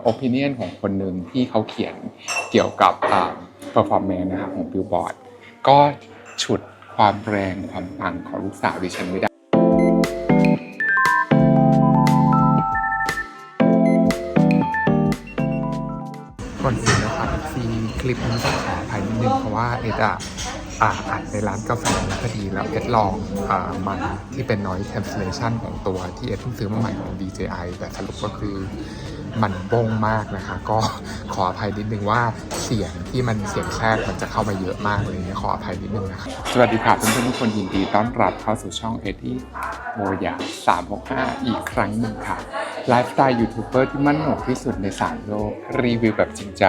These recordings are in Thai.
โอปิเนียนของคนหนึ่งที่เขาเขียนเกี่ยวกับอ่า performance นะครับของ Billboard ก็ฉุดความแรงความปังของลูกสาวดิฉันไม่ได้ก่อนอื่นนะครับซีคลิปนี้ต้องขออภัยนิดนึงเพราะว่าเอ็ดอะอัดในร้านกาแฟพอดีแล้วเอ็ดลองอ่ามันที่เป็น noise cancellation ของตัวที่เอ็ดเพิ่งซื้อมาใหม่ของ DJI แต่สรุปก็คือ มันบงมากนะคะ ก็ขออภัยนิดนึงว่าเสียงที่มันเสียงแทรกมันจะเข้ามาเยอะมากเลยขออภัยนิดนึงนะครับสวัสดีครับเพื่อนๆทุกคนยินดีต้อนรับเข้าสู่ช่องเอ็ดดี้โมยา365 อีกครั้งหนึ่งค่ะไลฟ์สไตล์ยูทูบเบอร์ที่มั่นหนกที่สุดในสามโลก รีวิวแบบจริงใจ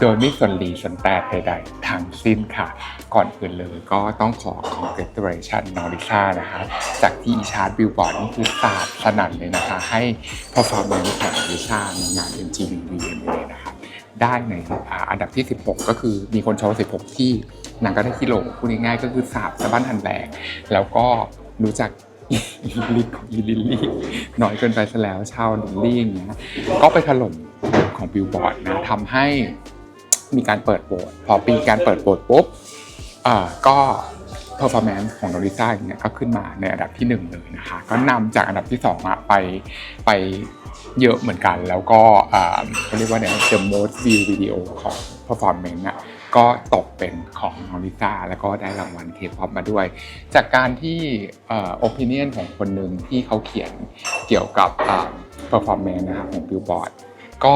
โดยไม่สนหลีสนแตกใดๆทั้งสิ้นค่ะ ก่อนอื่นเลยก็ต้องขอ congratulation นอริซ่านะคะ จากที่อีชาร์ดบิลบอร์ดนี่คือสาดสนั่นเลยนะคะ ให้ performance ของนอริซ่าในงาน MTV VMA นะคะได้ในอันดับที่ 16 ก็คือมีคนชว์16 ที่หนางก็ได้ที่โหลพูดง่ายๆก็คือสาบสะบั้นทันแหลกแล้วก็รู้จักลิทของอีลิลลี่น้อยเกินไปซะแล้วชาวลิลลี่อย่างเงี้ยก็ไปถล่มของบิลบอร์ดนะทำให้มีการเปิดโหวตพอปีการเปิดโหวตปุ๊บอ่าก็ performance ของโนริซ่าอย่างเงี้ยก็ขึ้นมาในอันดับที่หนึ่งเลยนะคะก็นำจากอันดับที่สองอะไปไปเยอะเหมือนกัน แล้วก็อ่าเขาเรียกว่าเนี่ย the most view video ของ performance อะก็ตกเป็นของโนริซ่าแล้วก็ได้รางวัล K-pop มาด้วย จากการที่เอ่อ opinion ของคนหนึ่งที่เขาเขียนเกี่ยวกับ performance นะครับของ Billboard ก็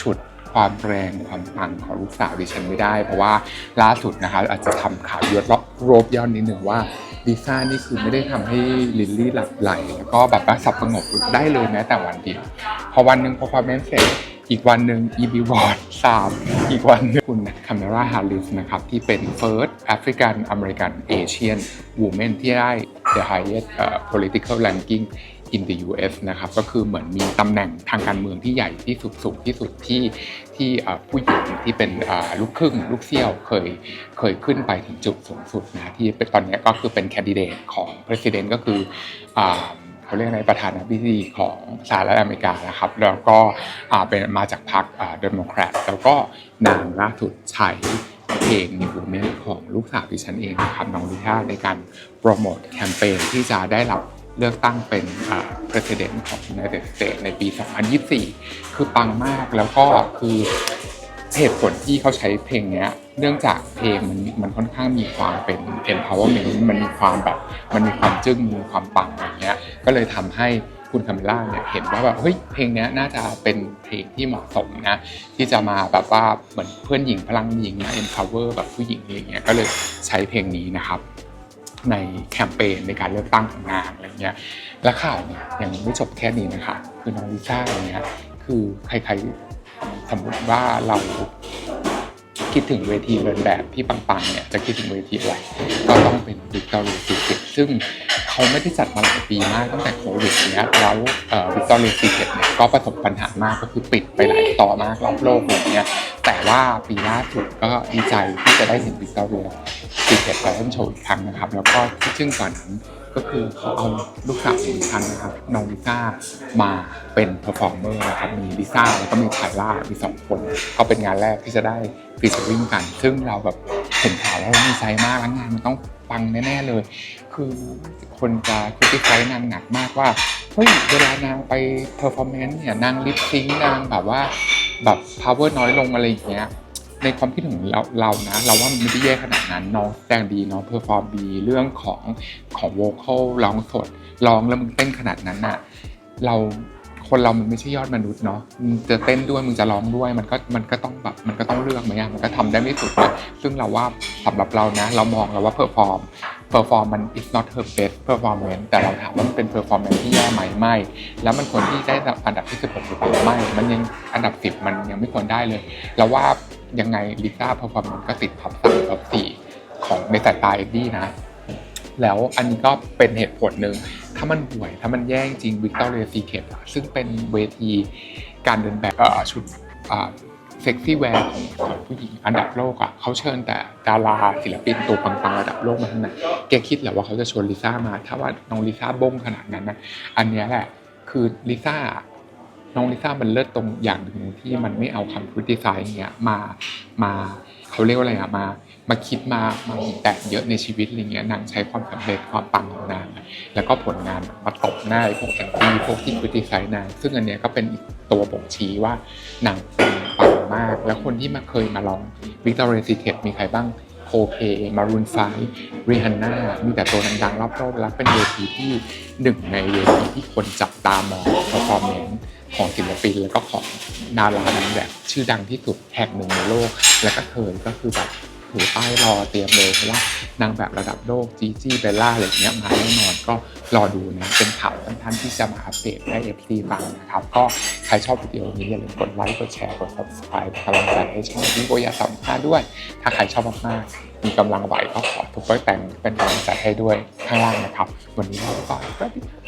ฉุด ความแรงความปังของลูกสาวดิฉันไม่ได้ เพราะว่าล่าสุดนะคะอาจจะทำข่าวยศโรบย่อนนิดหนึ่งว่าลิซ่านี่คือไม่ได้ทำให้ลิลลี่หลับไหล แล้วก็แบบว่าสับประงกได้เลยแม้แต่วันเดียว พอวันหนึ่ง performance เสร็จอีกวันหนึ่ง e b w a r d สามอีกวันนึงคุณคาเมราฮาริสนะครับ ที่เป็น first African American Asian woman ที่ได้ the highest uh, political ranking in the US นะครับก็คือเหมือนมีตำแหน่งทางการเมืองที่ใหญ่ที่สุดสูงที่สุดที่ที่ผู้หญิงที่เป็นลูกครึ่งลูกเซี่ยวเคยเคยขึ้นไปถึงจุดสูงสุดนะที่ตอนนี้ก็คือเป็นแคนดิเดตของ president ก็คืออเขาเรียกอะไรประธานาธิบดีของสหรัฐอเมริกานะครับ แล้วก็เป็นมาจากพรรคเดโมแครตแล้วก็นางล่าสุดใช้เพลง New Woman ของลูกสาวดิฉันเองนะครับน้องลิท่าในการโปรโมทแคมเปญที่จะได้รับ เลือกตั้งเป็นอ่า president ของ United States ในปี 2024 คือปังมากแล้วก็คือเหตุผลที่เขาใช้เพลงเนี้ย เนื่องจากเพลงมันมันค่อนข้างมีความเป็น empowerment มันมีความแบบ มันมีความจึ้งมีความปังอย่างเงี้ย ก็เลยทำให้คุณคาเมล่าเนี่ยเห็นว่าแบบเฮ้ยเพลงนี้น่าจะเป็นเพลงที่เหมาะสมนะที่จะมาแบบว่าเหมือนเพื่อนหญิงพลังหญิงนะ empower แบบผู้หญิงอะไรเงี้ยก็เลยใช้เพลงนี้นะครับ ในแคมเปญในการเลือกตั้งของนางอะไรเงี้ยและข่าวเนี่ยยังไม่จบแค่นี้นะคะคือน้องลิซ่าอย่างเงี้ยคือใครๆสมมติว่าเราคิดถึงเวทีเดินแบบที่ปังๆเนี่ยจะคิดถึงเวทีอะไรก็ต้องเป็น Victoria's Secret ซึ่งเขาไม่ได้จัดมาหลายปีมากตั้งแต่โควิดเนี้ยแล้วเอ่อ Victoria's Secret เนี่ยก็ประสบปัญหามากก็คือปิดไปหลายต่อมากรอบโลกอย่างเงี้ยแต่ว่าปีล่าสุดก็ดีใจที่จะได้เห็น Victoria's Secret Fashion Show อีกครั้งนะครับ แล้วก็ที่จึ้งกว่านั้นก็คือเขาเอาลูกสาวของดิฉันนะครับน้องลิซ่ามาเป็นเพอร์ฟอร์เมอร์นะครับมีลิซ่าแล้วก็มีไทล่ามีสองคนก็เป็นงานแรกที่จะได้ฟีเจอริ่งกัน ซึ่งเราแบบเห็นข่าวแล้วดีใจมากแล้วงานมันต้องปังแน่ๆเลย คือคนจะคุติไฟนางหนักมากว่าเฮ้ยเวลานางไปเพอร์ฟอร์แมนซ์เนี่ยนางลิปซิงนางแบบว่าแบบพาวเวอร์น้อยลงอะไรอย่างเงี้ย ในความคิดของเราเรานะเราว่ามันไม่ได้แย่ขนาดนั้นน้องแสดงดีน้องเพอร์ฟอร์มดีเรื่องของของโวคอลร้องสดร้องแล้วมึงเต้นขนาดนั้นน่ะเราคนเรามันไม่ใช่ยอดมนุษย์เนาะมึงจะเต้นด้วยมึงจะร้องด้วยมันก็มันก็ต้องแบบมันก็ต้องเลือกไหมอะมันก็ทำได้ไม่สุดนะซึ่งเราว่าสำหรับเรานะ เรามองเราว่าเพอร์ฟอร์มเพอร์ฟอร์มมัน is not her best performance แต่เราถามว่ามันเป็น performance ที่แย่ไหมไม่ แล้วมันควรที่ได้อันดับที่16หรือเปล่าไม่ มันยังอันดับ10มันยังไม่ควรได้เลย เราว่ายังไงลิซ่าพอร์ฟอร์แมนก็ติดท็อปสามท็อปสี่ของในสายตาเอ็ดดี้นะ แล้วอันนี้ก็เป็นเหตุผลหนึ่ง ถ้ามันห่วย ถ้ามันแย่จริงวิกตอเรียซีเคทซึ่งเป็นเวทีการเดินแบบชุดเซ็กซี่แวร์ของของผู้หญิงอันดับโลกอะเขาเชิญแต่ดาราศิลปินตัวปังๆระดับโลกมาทั้งนั้นแกคิดแหละว่าเขาจะชวนลิซ่ามา ถ้าว่าน้องลิซ่าบ้งขนาดนั้นนะอันนี้แหละคือลิซ่า น้องลิซ่ามันเลิศตรงอย่างหนึ่งที่มันไม่เอาคำพูดดีไซน์เงี้ยมามาเขาเรียกว่าอะไรอะมามาคิดมามาแตะเยอะในชีวิตอะไรเงี้ยนางใช้ความสำเร็จความปังของนางแล้วก็ผลงานมาตบหน้าไอพวกแอนตี้พวกที่พูดดีไซน์นางซึ่งอันเนี้ยก็เป็นอีกตัวบ่งชี้ว่านางปังปังมาก แล้วคนที่มาเคยมาลองวิกตอเรียซีเทมีใครบ้างโคเพมารูนไฟรีฮันน่ามีแต่ตัวดังๆรอบๆแล้วเป็นเวทีที่หนึ่งในเวทีที่คนจับตามอง performance ของศิลปิน แล้วก็ของดารานางแบบชื่อดังที่สุดแห่งหนึ่งในโลก แล้วก็เธอก็คือแบบถือป้ายรอเตรียมเลยเพราะว่านางแบบระดับโลกจีจี้เบลล่าอะไรเงี้ยมาแน่นอนก็รอดูนะเป็นข่าวท่านที่จะมาอัปเดตให้ FC ฟังนะครับ ก็ใครชอบวิดีโอนี้อย่าลืมกดไลค์กดแชร์กด subscribe เป็นกำลังใจให้ช่องนี้โบยาสัมภาษณ์ด้วย ถ้าใครชอบมากๆมีกำลังไหวก็ขอทุกป้ายแต่งเป็นกำลังใจให้ด้วยข้างล่างนะครับ วันนี้เราไปก่อนสวัสดี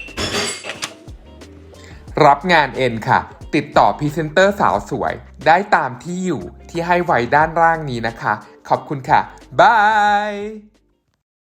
รับงานเอ็นค่ะ ติดต่อพรีเซนเตอร์สาวสวย ได้ตามที่อยู่ที่ให้ไว้ด้านล่างนี้นะคะ ขอบคุณค่ะ บาย